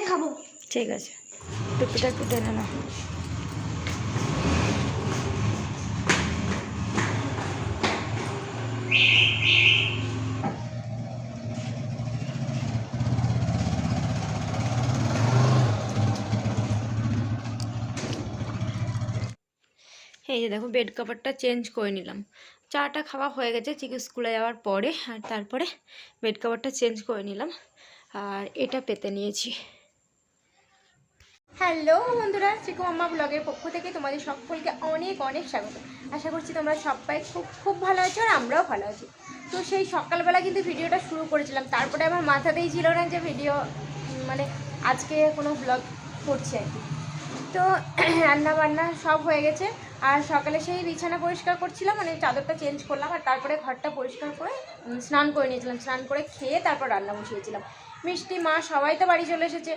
এসে খাব। ঠিক আছে। টুপিটা একটু টেনে না এই যে দেখো বেড কভারটা চেঞ্জ করে নিলাম। চাটা খাওয়া হয়ে গেছে, চিকু স্কুলে যাওয়ার পরে, আর তারপরে বেড কভারটা চেঞ্জ করে নিলাম। আর এটা পেতে নিয়েছি। হ্যালো বন্ধুরা, চিকু মাম্মা ব্লগের পক্ষ থেকে তোমাদের সকলকে অনেক অনেক স্বাগত। আশা করছি তোমরা সবাই খুব খুব ভালো আছো আর আমরাও ভালো আছি। তো সেই সকালবেলা কিন্তু ভিডিওটা শুরু করেছিলাম, তারপরে আমার মাথাতেই ছিল না যে ভিডিও মানে আজকে কোনো ব্লগ করছি আর কি। তো রান্না বান্না সব হয়ে গেছে, আর সকালে সেই বিছানা পরিষ্কার করছিলাম মানে চাদরটা চেঞ্জ করলাম, আর তারপরে ঘরটা পরিষ্কার করে স্নান করে নিয়েছিলাম, স্নান করে খেয়ে তারপর রান্না বসিয়েছিলাম। মিষ্টি মা সবাই তো বাড়ি চলে এসেছে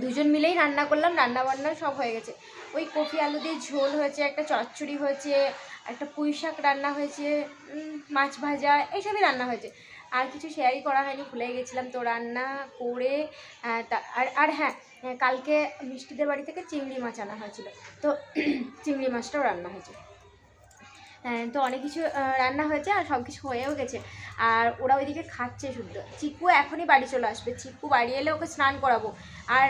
দুজন মিলেই রান্না করলাম রান্না বান্না সব হয়ে গেছে। ওই কফি আলু দিয়ে ঝোল হয়েছে একটা চচ্চড়ি হয়েছে একটা পুঁই শাক রান্না হয়েছে মাছ ভাজা এইসবই রান্না হয়েছে। আর কিছু শেয়ারই করা হয়নি ভুলে গেছিলাম তো রান্না করে আর আর হ্যাঁ কালকে মিষ্টিদের বাড়ি থেকে চিংড়ি মাছ আনা হয়েছিল। তো চিংড়ি মাছটাও রান্না হয়েছে। হ্যাঁ, তো অনেক কিছু রান্না হয়েছে আর সব কিছু হয়েও গেছে। আর ওরা ওইদিকে খাচ্ছে শুদ্ধ। চিকু এখনই বাড়ি চলে আসবে। চিকু বাড়ি এলে ওকে স্নান করাবো। আর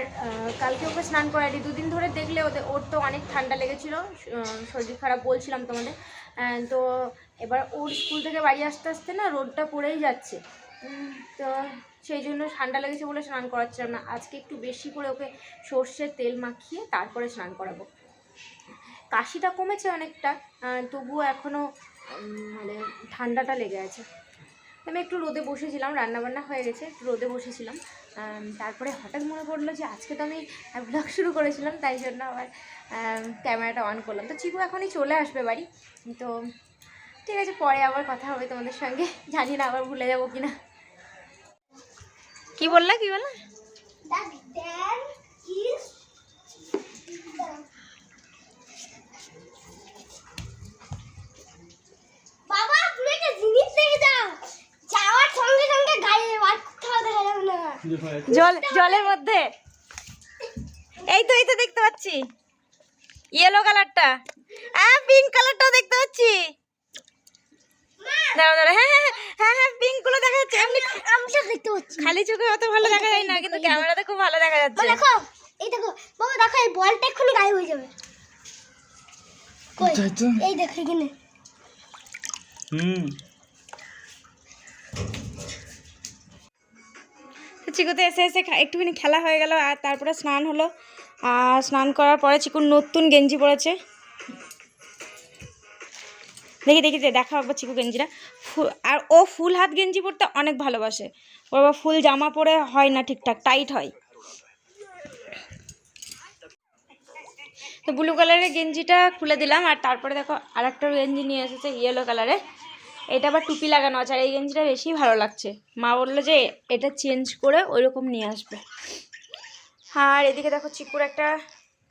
কালকে ওকে স্নান করাইনি দুদিন ধরে দেখলে ওদের ওর তো অনেক ঠান্ডা লেগেছিলো। শরীর খারাপ বলছিলাম তোমাদের। তো এবার ওর স্কুল থেকে বাড়ি আসতে আসতে না রোদটা পড়েই যাচ্ছে। তো সেই জন্য ঠান্ডা লেগেছে বলে স্নান করাচ্ছিলাম না। আজকে একটু বেশি করে ওকে সর্ষের তেল মাখিয়ে তারপরে স্নান করাবো। কাশিটা কমেছে অনেকটা তবুও এখনও মানে ঠান্ডাটা লেগে আছে। আমি একটু রোদে বসেছিলাম, রান্নাবান্না হয়ে গেছে, একটু রোদে বসেছিলাম। তারপরে হঠাৎ মনে পড়ল যে আজকে তো আমি ব্লগ শুরু করেছিলাম, তাই জন্য আবার ক্যামেরাটা অন করলাম। তো চিকু এখনই চলে আসবে বাড়ি। তো ঠিক আছে, পরে আবার কথা হবে তোমাদের সঙ্গে। জানি না আবার ভুলে যাব কিনা। কি বললা কি বললা? জল জলের মধ্যে? এই তো এই তো দেখতে পাচ্ছি। ইয়েলো কালারটা হ্যাঁ পিঙ্ক কালারটাও দেখতে পাচ্ছি। দাঁড়া দাঁড়া হ্যাঁ হ্যাঁ হ্যাঁ হ্যাঁ পিঙ্কগুলো দেখা যাচ্ছে। এমনি আমি দেখতে পাচ্ছি। খালি চোখে অত ভালো দেখা যায় না কিন্তু ক্যামেরাতে খুব ভালো দেখা যাচ্ছে। দেখো এই দেখো বাবা দেখো এই বলটা এক্ষুনি গায়ে হয়ে যাবে। কই? এই দেখো এখানে। হুম। চিকুতে এসে এসে একটুখানি খেলা হয়ে গেল আর তারপরে স্নান হলো। আর স্নান করার পরে চিকুর নতুন গেঞ্জি পরেছে। দেখি দেখি দে, দেখা একবার চিকু গেঞ্জিটা। আর ও ফুল হাত গেঞ্জি পরতে অনেক ভালোবাসে। ওর ফুল জামা পরে হয় না ঠিকঠাক টাইট হয়। তো ব্লু কালারের গেঞ্জিটা খুলে দিলাম আর তারপরে দেখো আর একটা গেঞ্জি নিয়ে এসেছে ইয়েলো কালারের। এটা আবার টুপি লাগানো আছে আর এই গেঞ্জিটা বেশি ভালো লাগছে। মা বলল যে এটা চেঞ্জ করে ওই রকম নিয়ে আসবে। আর এদিকে দেখো চিকুর একটা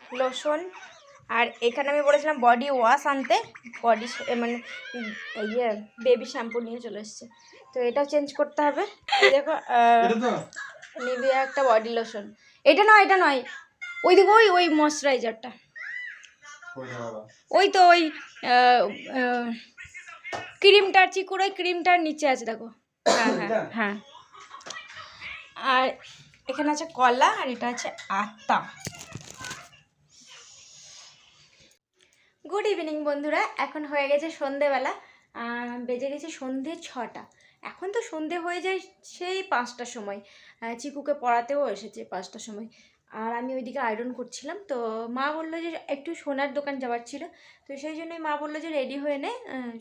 লোশন আর এখানে আমি বলেছিলাম বডি ওয়াশ আনতে বডি মানে ইয়ে বেবি শ্যাম্পু নিয়ে চলে এসছে। তো এটাও চেঞ্জ করতে হবে। দেখো নিভিয়া একটা বডি লোশন এটা নয় এটা নয় ওই দিকে ওই ওই ময়শ্চারাইজারটা ওই তো ওই ক্রিমটার চিকুর ওই ক্রিমটার নিচে আছে দেখো। হ্যাঁ হ্যাঁ হ্যাঁ। আর এখানে আছে কলা আর এটা আছে আত্মা গুড ইভিনিং বন্ধুরা। এখন হয়ে গেছে সন্ধেবেলা। আহ, বেজে গেছে সন্ধে ছটা। এখন তো সন্ধে হয়ে যায় সেই পাঁচটার সময়। চিকুকে পড়াতেও এসেছে পাঁচটার সময়। আর আমি ওইদিকে আয়রন করছিলাম। তো মা বলল যে একটু সোনার দোকান যাওয়ার ছিল। তো সেই জন্যই মা বলল যে রেডি হয়ে নে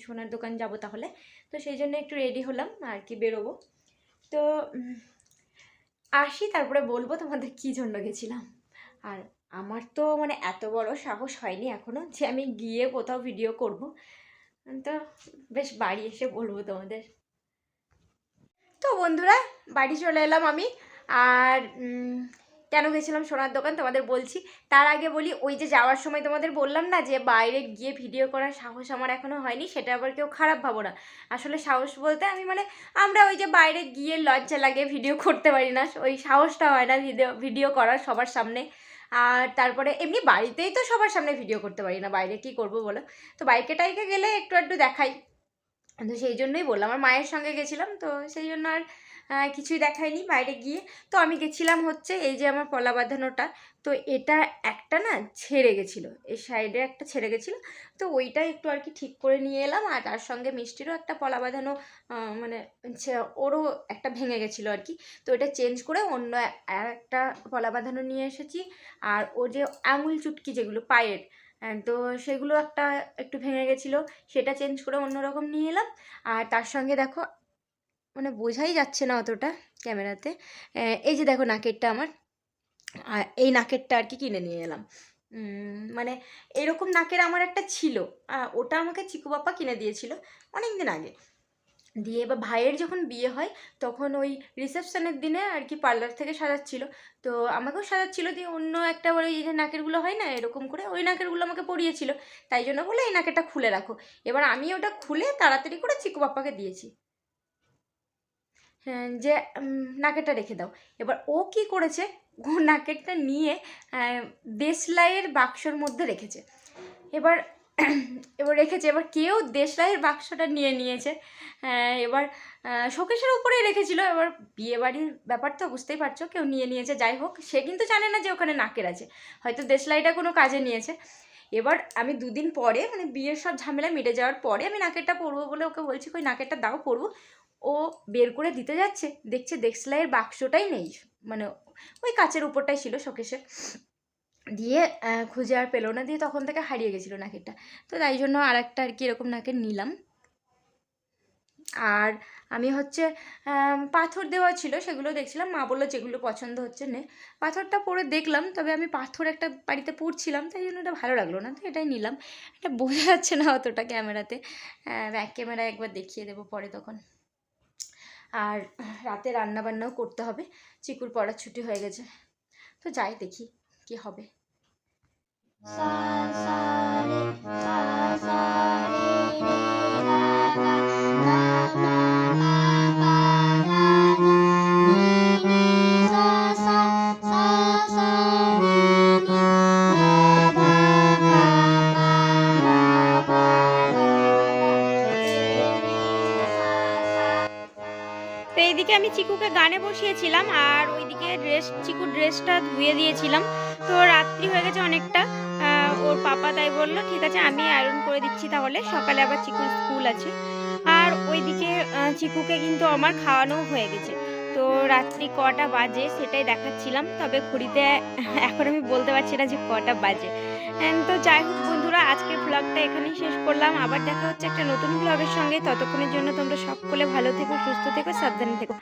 সোনার দোকান যাব তাহলে। তো সেই জন্য একটু রেডি হলাম আর কি বেরোবো। তো আসি তারপরে বলব তোমাদের কী জন্য গেছিলাম। আর আমার তো মানে এত বড় সাহস হয়নি এখনও যে আমি গিয়ে কোথাও ভিডিও করব। তো বেশ বাড়ি এসে বলব তোমাদের। তো বন্ধুরা, বাড়ি চলে এলাম আমি। আর কেন গেছিলাম সোনার দোকান? তোমাদের বলছি। তার আগে বলি, ওই যে যাওয়ার সময় তোমাদের বললাম না যে বাইরে গিয়ে ভিডিও করার সাহস আমার এখনও হয়নি, সেটা আবার কেউ খারাপ ভাবো না। আসলে সাহস বলতে আমি মানে আমরা ওই যে বাইরে গিয়ে লজ্জা লাগে ভিডিও করতে পারি না, ওই সাহসটা হয় না ভিডিও ভিডিও করার সবার সামনে। আর তারপরে এমনি বাড়িতেই তো সবার সামনে ভিডিও করতে পারি না, বাইরে কি করব বলো? তো বাইকে টাইকে গেলে একটু একটু দেখাই। তো সেই জন্যই বললাম আমার মায়ের সঙ্গে গেছিলাম, তো সেই জন্য আর কিছুই দেখায়নি বাইরে গিয়ে। তো আমি গেছিলাম হচ্ছে এই যে আমার পলা বাঁধানোটা। তো এটা একটা না ছেড়ে গেছিল, এই সাইডে একটা ছেড়ে গেছিল। তো ওইটা একটু আর কি ঠিক করে নিয়ে এলাম আর তার সঙ্গে মিষ্টিরও একটা পলা বাঁধানো মানে ওরও একটা ভেঙে গেছিল আর কি। তো এটা চেঞ্জ করে অন্য একটা পলা বাঁধানো নিয়ে এসেছি। আর ও যে আঙুল চুটকি যেগুলো পায়ের তো সেগুলো একটা একটু ভেঙে গেছিল। সেটা চেঞ্জ করে অন্যরকম নিয়ে এলাম। আর তার সঙ্গে দেখো মানে বোঝাই যাচ্ছে না অতটা ক্যামেরাতে। এই যে দেখো নাকেরটা আমার এই নাকেরটা আর কি কিনে নিয়ে এলাম। মানে এরকম নাকের আমার একটা ছিল ওটা আমাকে চিকু বাপ্পা কিনে দিয়েছিল অনেক দিন আগে। দিয়ে বা ভাইয়ের যখন বিয়ে হয়, তখন ওই রিসেপশনের দিনে আর কি পার্লার থেকে সাজাচ্ছিল। তো আমাকেও সাজাচ্ছিল দিয়ে অন্য একটা ওই যে নাকেরগুলো হয় না, এরকম করে ওই নাকেরগুলো আমাকে পরিয়েছিল। তাই জন্য বলে এই নাকেরটা খুলে রাখো। এবার আমি ওটা খুলে তাড়াতাড়ি করে চিকু বাপ্পাকে দিয়েছি। যে উম, নাকেরটা রেখে দাও। এবার ও কি করেছে? ও নাকেরটা নিয়ে দেশলাইয়ের বাক্সর মধ্যে রেখেছে। এবার এবার রেখেছে। এবার কেউ দেশলাইয়ের বাক্সটা নিয়ে নিয়েছে। হ্যাঁ, এবার শোকেশের উপরেই রেখেছিল। এবার বিয়ে বাড়ির ব্যাপার তো বুঝতেই পারছ কেউ নিয়ে নিয়েছে। যাই হোক সে কিন্তু জানে না যে ওখানে নাকের আছে। হয়তো দেশলাইটা কোনো কাজে নিয়েছে। এবার আমি দুদিন পরে মানে বিয়ের সব ঝামেলা মিটে যাওয়ার পরে আমি নাকেরটা পরবো বলে ওকে বলছি কই নাকেরটা দাও পরবো। ও বের করে দিতে যাচ্ছে। দেখছে দেশলাইয়ের বাক্সটাই নেই। মানে ওই কাচের উপরটাই ছিল শোকেশে দিয়ে খুঁজে আর পেল না। দিয়ে তখন থেকে হারিয়ে গেছিল নাকেরটা। তো তাই জন্য আর একটা আর কি এরকম নাকের নিলাম। আর আমি হচ্ছে পাথর দেওয়া ছিল, সেগুলো দেখছিলাম। মা বলল যেগুলো পছন্দ হচ্ছে নে। পাথরটা পরে দেখলাম, তবে আমি পাথর একটা বাড়িতে পড়ছিলাম তাই জন্য এটা ভালো লাগল না। তো এটাই নিলাম। এটা বোঝা যাচ্ছে না অতটা ক্যামেরাতে। ব্যাক ক্যামেরা একবার দেখিয়ে দেবো পরে তখন। আর রাতে রান্না বান্নাও করতে হবে। চিকুর পড়ার ছুটি হয়ে গেছে। তো যাই দেখি কি হবে। সা সা রে সা সা রে রে চিকুকে গানে বসিয়েছিলাম আর ওইদিকে ড্রেস চিকুর ড্রেসটা ধুয়ে দিয়েছিলাম। তো রাত্রি হয়ে গেছে অনেকটা ওর পাপা তাই বলল, ঠিক আছে, আমি আয়রন করে দিচ্ছি তাহলে, সকালে আবার চিকুর স্কুল আছে। আর ওইদিকে চিকুকে কিন্তু আমার খাওয়ানো হয়ে গেছে। তো রাত্রি কটা বাজে সেটাই দেখাচ্ছিলাম, তবে ঘড়িতে এখন আমি বলতে পারছি না যে কটা বাজে। তো যাই হোক বন্ধুরা, আজকের ব্লগটা এখানেই শেষ করলাম। আবার দেখা হচ্ছে একটা নতুন ব্লগের সঙ্গে। ততক্ষণের জন্য তোমরা সকলে ভালো থেকো, সুস্থ থেকো, সাবধানে থেকো।